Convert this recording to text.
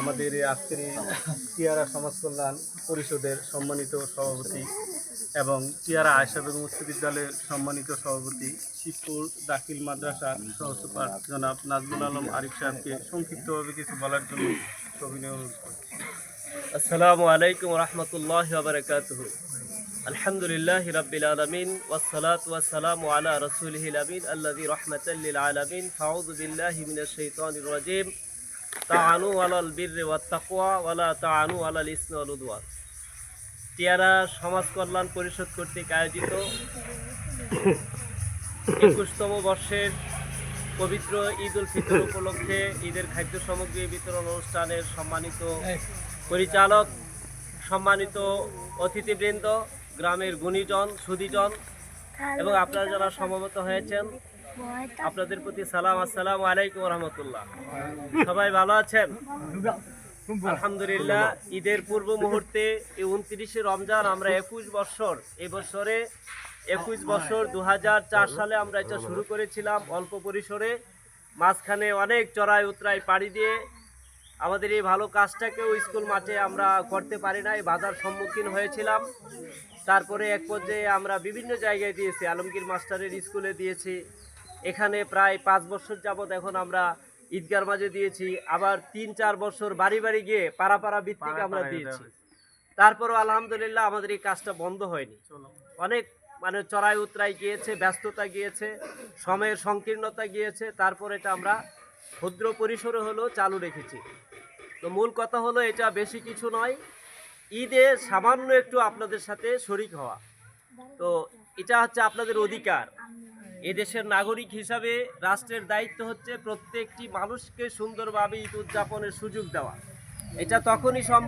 আমাদের আজকের এই টিয়ারা সমাজ কল্যাণ পরিষদের সম্মানিত সভাপতি এবং টিয়ারা আয়সা বেগম উচ্চ বিদ্যালয়ের সম্মানিত সভাপতি শিবপুর দাখিল মাদ্রাসা সহসুপার জনাব নাজমুল আলম আরিফ সাহেবকে সংক্ষিপ্তভাবে কিছু বলার জন্য সবিনয় অনুরোধ করছি। আসসালামু আলাইকুম রহমতুল্লাহ বারকাতুহ। আলহামদুলিল্লাহ রাব্বিল আলামিন ওয়াসসালাত ওয়াসসালামু আলা রাসূলিহিল আমিন আল্লাযী রাহমাতাল লিল আলামিন। ফাউযু বিল্লাহি মিনাশ রাজীম। আলাল ওয়াত ওয়ালা আলাল ইসমি টিয়ারা সমাজ কল্যাণ পরিষদ কর্তৃক আয়োজিত একুশতম বর্ষের পবিত্র ঈদ উল ফিতর উপলক্ষে ঈদের খাদ্য সামগ্রী বিতরণ অনুষ্ঠানের সম্মানিত পরিচালক, সম্মানিত অতিথিবৃন্দ, গ্রামের গুণীজন সুদীজন এবং আপনারা যারা সমবেত হয়েছেন আপনাদের প্রতি সালাম, আসসালাম আলাইকুম রহমতুল্লাহ সবাই ভালো আছেন? আলহামদুলিল্লাহ, ঈদের পূর্ব মুহূর্তে এই উনত্রিশে রমজান আমরা একুশ বছর এই বছরে একুশ বছর দু হাজার চার সালে আমরা এটা শুরু করেছিলাম অল্প পরিসরে। মাঝখানে অনেক চড়াই উতরাই পাড়ি দিয়ে আমাদের এই ভালো কাজটাকেও স্কুল মাঠে আমরা করতে পারি নাই, বাধার সম্মুখীন হয়েছিলাম। তারপরে এক পর্যায়ে আমরা বিভিন্ন জায়গায় দিয়েছি, আলমগীর মাস্টারের স্কুলে দিয়েছি। এখানে প্রায় পাঁচ বছর যাবৎ এখন আমরা ঈদগার মাঝে দিয়েছি। আবার তিন চার বছর বাড়ি বাড়ি গিয়ে পাড়া পাড়া ভিত্তিক আমরা দিয়েছি। তারপরও আলহামদুলিল্লাহ আমাদের এই কাজটা বন্ধ হয়নি। অনেক মানে চড়াই উতরাই গিয়েছে ব্যস্ততা গিয়েছে সময়ের সংকীর্ণতা গিয়েছে। তারপর এটা আমরা ক্ষুদ্র পরিসরে হলেও চালু রেখেছি। তো মূল কথা হলো এটা বেশি কিছু নয় ঈদে সামান্য একটু আপনাদের সাথে শরিক হওয়া। তো এটা হচ্ছে আপনাদের অধিকার। এদেশের নাগরিক হিসাবে রাষ্ট্রের দায়িত্ব হচ্ছে প্রত্যেকটি মানুষকে সুন্দরভাবে ঈদ উদযাপনের সুযোগ দেওয়া। এটা তখনই সম্ভব